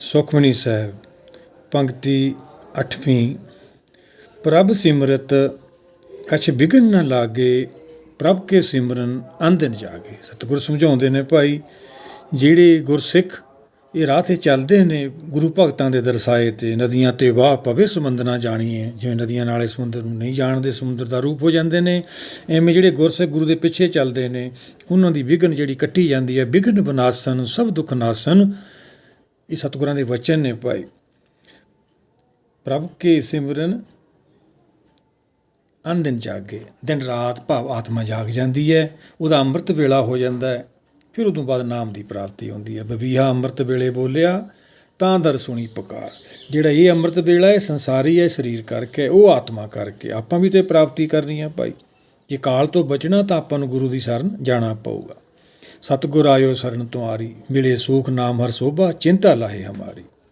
ਸੁਖਮਨੀ ਸਾਹਿਬ, ਪੰਕਤੀ 8ਵੀਂ ਪ੍ਰਭ ਸਿਮਰਤ, ਕਛ ਬਿਗਨ ਨ ਲਾਗੇ, ਪ੍ਰਭ ਕੇ ਸਿਮਰਨ ਅੰਧਨ ਜਾਗੇ। ਸਤਿਗੁਰ ਸਮਝਾਉਂਦੇ ਨੇ ਭਾਈ, ਜਿਹੜੇ ਗੁਰਸਿੱਖ ਇਹ ਰਾਹ ਤੇ ਚੱਲਦੇ ਨੇ, ਗੁਰੂ ਭਗਤਾਂ ਦੇ ਦਰਸਾਏ ਤੇ ਨਦੀਆਂ ਤੇ ਵਾਹ ਪਵੇ ਸਮੁੰਦਰ ਨਾ ਜਾਣੀਏ। ਜਿਵੇਂ ਨਦੀਆਂ ਨਾਲੇ ਸਮੁੰਦਰ ਨੂੰ ਨਹੀਂ ਜਾਣਦੇ, ਸਮੁੰਦਰ ਦਾ ਰੂਪ ਹੋ ਜਾਂਦੇ ਨੇ, ਐਵੇਂ ਜਿਹੜੇ ਗੁਰਸਿੱਖ ਗੁਰੂ ਦੇ ਪਿੱਛੇ ਚੱਲਦੇ ਨੇ, ਉਹਨਾਂ ਦੀ ਵਿਗਨ ਜਿਹੜੀ ਕੱਟੀ ਜਾਂਦੀ ਹੈ, ਵਿਗਨ ਵਿਨਾਸ਼ਨ ਸਭ ਦੁੱਖ ਨਾਸ਼ਨ ਇਹ ਸਤਿਗੁਰਾਂ ਦੇ ਵਚਨ ਨੇ ਭਾਈ। ਪ੍ਰਭ ਕੇ ਸਿਮਰਨ ਅੰਦਨ ਜਾਗੇ, ਦਿਨ ਰਾਤ ਭਾਵ ਆਤਮਾ ਜਾਗ ਜਾਂਦੀ ਹੈ, ਉਹਦਾ ਅੰਮ੍ਰਿਤ ਵੇਲਾ ਹੋ ਜਾਂਦਾ ਹੈ, ਫਿਰ ਉਦੋਂ ਬਾਅਦ ਨਾਮ ਦੀ ਪ੍ਰਾਪਤੀ ਹੁੰਦੀ ਹੈ। ਬਬੀਹਾ ਅੰਮ੍ਰਿਤ ਵੇਲੇ ਬੋਲਿਆ, ਤਾਂ ਦਰ ਸੁਣੀ ਪੁਕਾਰ। ਜਿਹੜਾ ਇਹ ਅੰਮ੍ਰਿਤ ਵੇਲਾ ਹੈ, ਸੰਸਾਰੀ ਹੈ, ਸਰੀਰ ਕਰਕੇ, ਉਹ ਆਤਮਾ ਕਰਕੇ, ਆਪਾਂ ਵੀ ਤੇ ਪ੍ਰਾਪਤੀ ਕਰਨੀ ਹੈ ਭਾਈ। ਜੇ ਕਾਲ ਤੋਂ ਬਚਣਾ ਤਾਂ ਆਪਾਂ ਨੂੰ ਗੁਰੂ ਦੀ ਸ਼ਰਨ ਜਾਣਾ ਪਊਗਾ। ਸਤਿਗੁਰ ਆਇਓ ਸਰਨ ਤੁਮਾਰੀ ਮਿਲੇ ਸੂਖ ਨਾਮ ਹਰ ਸੋਭਾ ਚਿੰਤਾ ਲਾਹੇ ਹਮਾਰੀ।